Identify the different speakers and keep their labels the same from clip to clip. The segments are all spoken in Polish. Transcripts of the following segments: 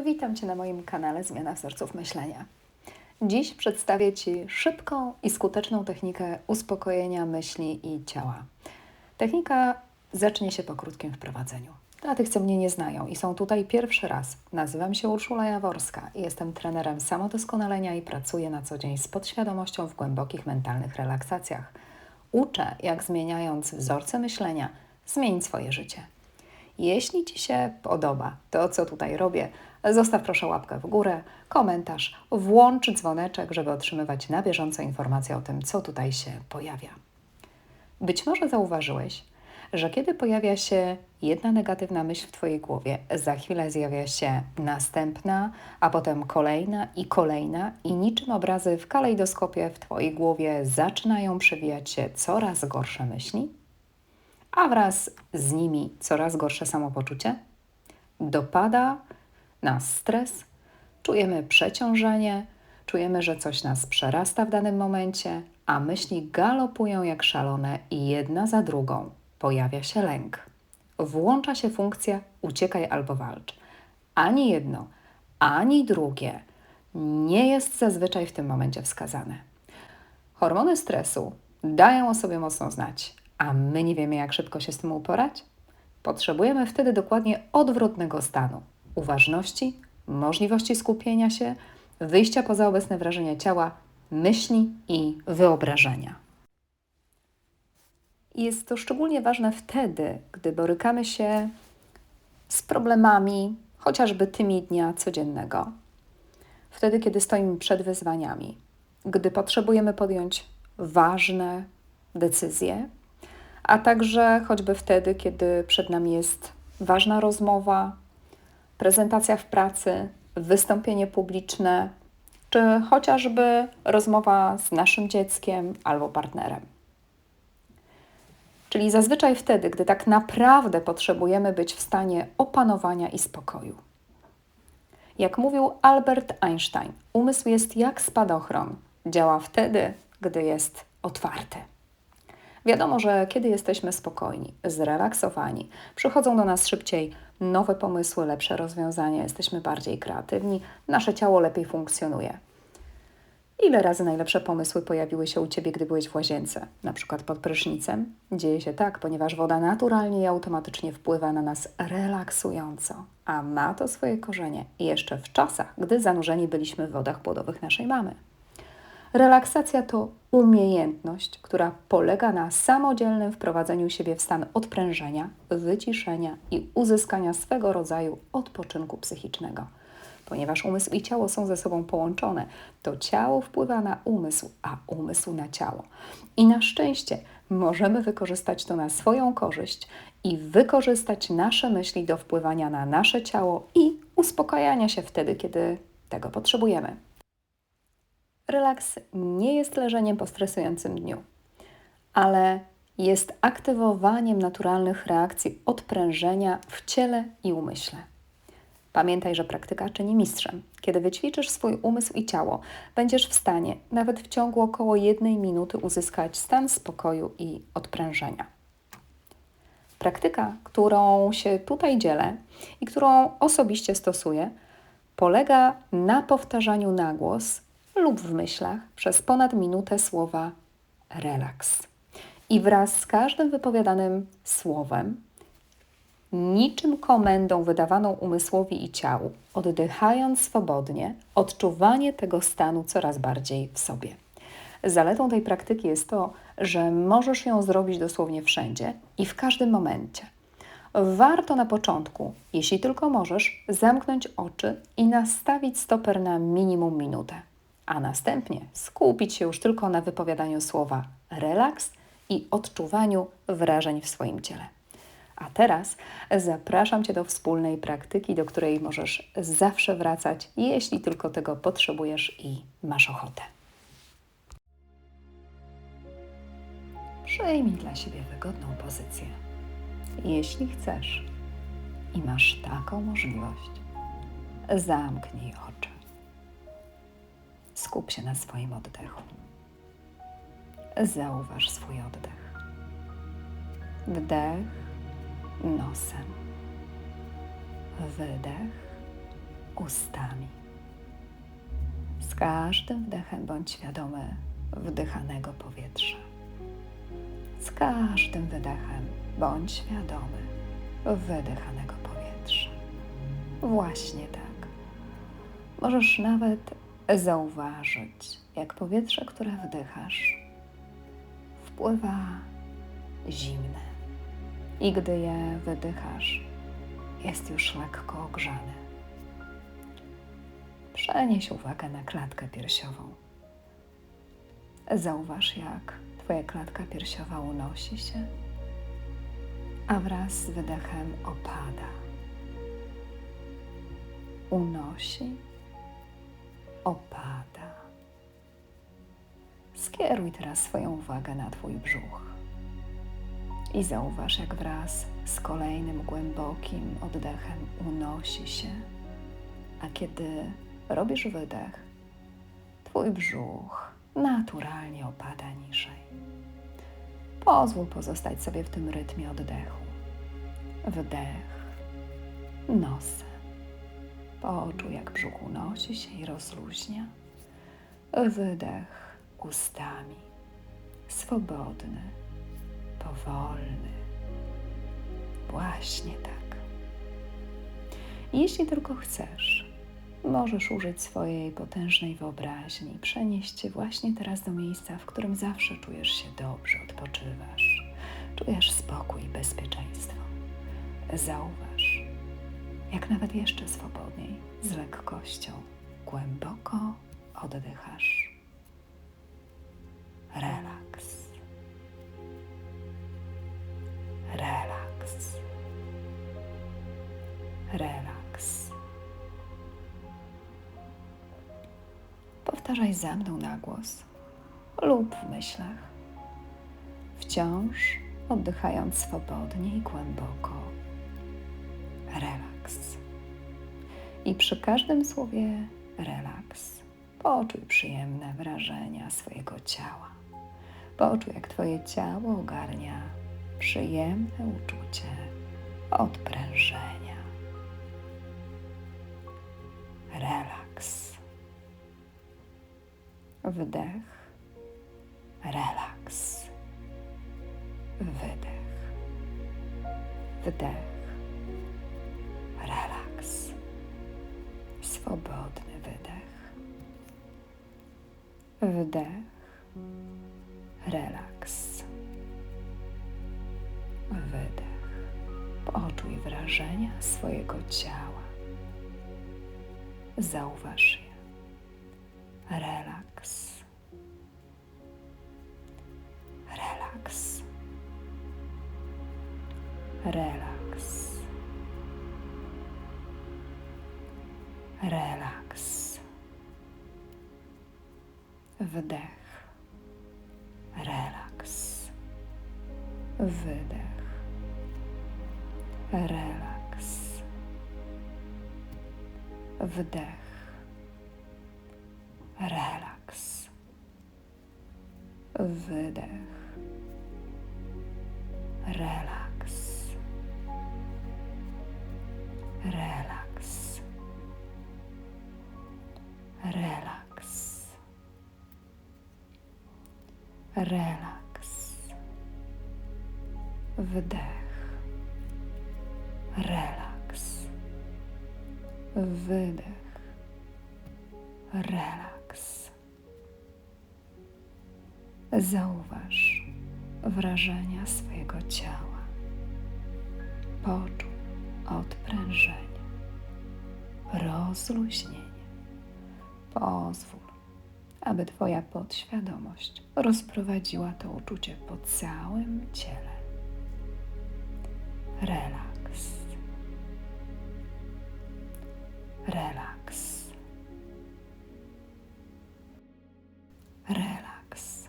Speaker 1: Witam Cię na moim kanale Zmiana wzorców myślenia. Dziś przedstawię Ci szybką i skuteczną technikę uspokojenia myśli i ciała. Technika zacznie się po krótkim wprowadzeniu. Dla tych, co mnie nie znają i są tutaj pierwszy raz, nazywam się Urszula Jaworska i jestem trenerem samodoskonalenia i pracuję na co dzień z podświadomością w głębokich mentalnych relaksacjach. Uczę, jak zmieniając wzorce myślenia, zmienić swoje życie. Jeśli Ci się podoba to, co tutaj robię, zostaw proszę łapkę w górę, komentarz, włącz dzwoneczek, żeby otrzymywać na bieżąco informacje o tym, co tutaj się pojawia. Być może zauważyłeś, że kiedy pojawia się jedna negatywna myśl w Twojej głowie, za chwilę zjawia się następna, a potem kolejna i kolejna, i niczym obrazy w kalejdoskopie w Twojej głowie zaczynają przewijać się coraz gorsze myśli? a wraz z nimi coraz gorsze samopoczucie. Dopada nas stres, czujemy przeciążenie, czujemy, że coś nas przerasta w danym momencie, a myśli galopują jak szalone i jedna za drugą pojawia się lęk. Włącza się funkcja uciekaj albo walcz. Ani jedno, ani drugie nie jest zazwyczaj w tym momencie wskazane. Hormony stresu dają o sobie mocno znać, a my nie wiemy, jak szybko się z tym uporać? Potrzebujemy wtedy dokładnie odwrotnego stanu uważności, możliwości skupienia się, wyjścia poza obecne wrażenia ciała, myśli i wyobrażenia. Jest to szczególnie ważne wtedy, gdy borykamy się z problemami, chociażby tymi dnia codziennego. Wtedy, kiedy stoimy przed wyzwaniami, gdy potrzebujemy podjąć ważne decyzje, a także choćby wtedy, kiedy przed nami jest ważna rozmowa, prezentacja w pracy, wystąpienie publiczne, czy chociażby rozmowa z naszym dzieckiem albo partnerem. Czyli zazwyczaj wtedy, gdy tak naprawdę potrzebujemy być w stanie opanowania i spokoju. Jak mówił Albert Einstein, umysł jest jak spadochron. Działa wtedy, gdy jest otwarty. Wiadomo, że kiedy jesteśmy spokojni, zrelaksowani, przychodzą do nas szybciej nowe pomysły, lepsze rozwiązania, jesteśmy bardziej kreatywni, nasze ciało lepiej funkcjonuje. Ile razy najlepsze pomysły pojawiły się u Ciebie, gdy byłeś w łazience, na przykład pod prysznicem? Dzieje się tak, ponieważ woda naturalnie i automatycznie wpływa na nas relaksująco, a ma to swoje korzenie jeszcze w czasach, gdy zanurzeni byliśmy w wodach płodowych naszej mamy. Relaksacja to umiejętność, która polega na samodzielnym wprowadzeniu siebie w stan odprężenia, wyciszenia i uzyskania swego rodzaju odpoczynku psychicznego. Ponieważ umysł i ciało są ze sobą połączone, to ciało wpływa na umysł, a umysł na ciało. I na szczęście możemy wykorzystać to na swoją korzyść i wykorzystać nasze myśli do wpływania na nasze ciało i uspokajania się wtedy, kiedy tego potrzebujemy. Relaks nie jest leżeniem po stresującym dniu, ale jest aktywowaniem naturalnych reakcji odprężenia w ciele i umyśle. Pamiętaj, że praktyka czyni mistrzem. Kiedy wyćwiczysz swój umysł i ciało, będziesz w stanie nawet w ciągu około jednej minuty uzyskać stan spokoju i odprężenia. Praktyka, którą się tutaj dzielę i którą osobiście stosuję, polega na powtarzaniu na głos lub w myślach przez ponad minutę słowa relaks. I wraz z każdym wypowiadanym słowem, niczym komendą wydawaną umysłowi i ciału, oddychając swobodnie, odczuwanie tego stanu coraz bardziej w sobie. Zaletą tej praktyki jest to, że możesz ją zrobić dosłownie wszędzie i w każdym momencie. Warto na początku, jeśli tylko możesz, zamknąć oczy i nastawić stoper na minimum minutę a następnie skupić się już tylko na wypowiadaniu słowa relaks i odczuwaniu wrażeń w swoim ciele. A teraz zapraszam Cię do wspólnej praktyki, do której możesz zawsze wracać, jeśli tylko tego potrzebujesz i masz ochotę. Przejmij dla siebie wygodną pozycję. Jeśli chcesz i masz taką możliwość, zamknij oczy. Skup się na swoim oddechu. Zauważ swój oddech. Wdech nosem. Wydech ustami. Z każdym wdechem bądź świadomy wdychanego powietrza. Z każdym wydechem bądź świadomy wydychanego powietrza. Właśnie tak. Możesz nawet zauważyć, jak powietrze, które wdychasz, wpływa zimne i gdy je wydychasz, jest już lekko ogrzane. Przenieś uwagę na klatkę piersiową. Zauważ, jak Twoja klatka piersiowa unosi się, a wraz z wydechem opada. Unosi, opada. Skieruj teraz swoją uwagę na Twój brzuch i zauważ, jak wraz z kolejnym głębokim oddechem unosi się, a kiedy robisz wydech, Twój brzuch naturalnie opada niżej. Pozwól pozostać sobie w tym rytmie oddechu. Wdech nosem. Poczuj, jak brzuch unosi się i rozluźnia. Wydech ustami. Swobodny, powolny. Właśnie tak. Jeśli tylko chcesz, możesz użyć swojej potężnej wyobraźni, przenieść się właśnie teraz do miejsca, w którym zawsze czujesz się dobrze, odpoczywasz, czujesz spokój i bezpieczeństwo. Zauważ, jak nawet jeszcze swobodniej, z lekkością, głęboko oddychasz. Relaks. Relaks. Relaks. Powtarzaj za mną na głos lub w myślach. Wciąż oddychając swobodnie i głęboko. I przy każdym słowie relaks poczuj przyjemne wrażenia swojego ciała. Poczuj, jak Twoje ciało ogarnia przyjemne uczucie odprężenia. Relaks. Wdech. Relaks. Wydech. Wdech. Swobodny wydech. Wdech. Relaks. Wydech. Poczuj wrażenia swojego ciała. Zauważ je. Relaks. Relaks. Relaks. Relaks. Wdech. Relaks. Wydech. Relaks. Wdech. Relaks. Wydech. Relaks. Relaks. Relaks. Wdech. Relaks. Wydech. Relaks. Zauważ wrażenia swojego ciała. Poczuj odprężenie, rozluźnienie. Pozwól, aby Twoja podświadomość rozprowadziła to uczucie po całym ciele. Relaks. Relaks. Relaks.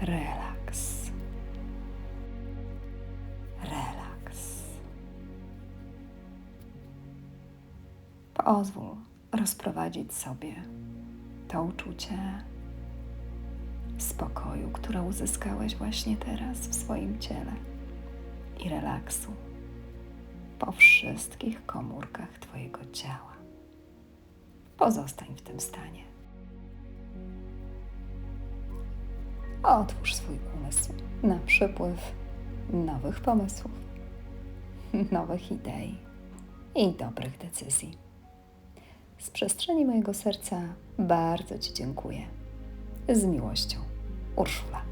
Speaker 1: Relaks. Pozwól rozprowadzić sobie to uczucie spokoju, które uzyskałeś właśnie teraz w swoim ciele i relaksu. po wszystkich komórkach Twojego ciała. Pozostań w tym stanie. Otwórz swój umysł na przypływ nowych pomysłów, nowych idei i dobrych decyzji. Z przestrzeni mojego serca bardzo Ci dziękuję. Z miłością, Urszula.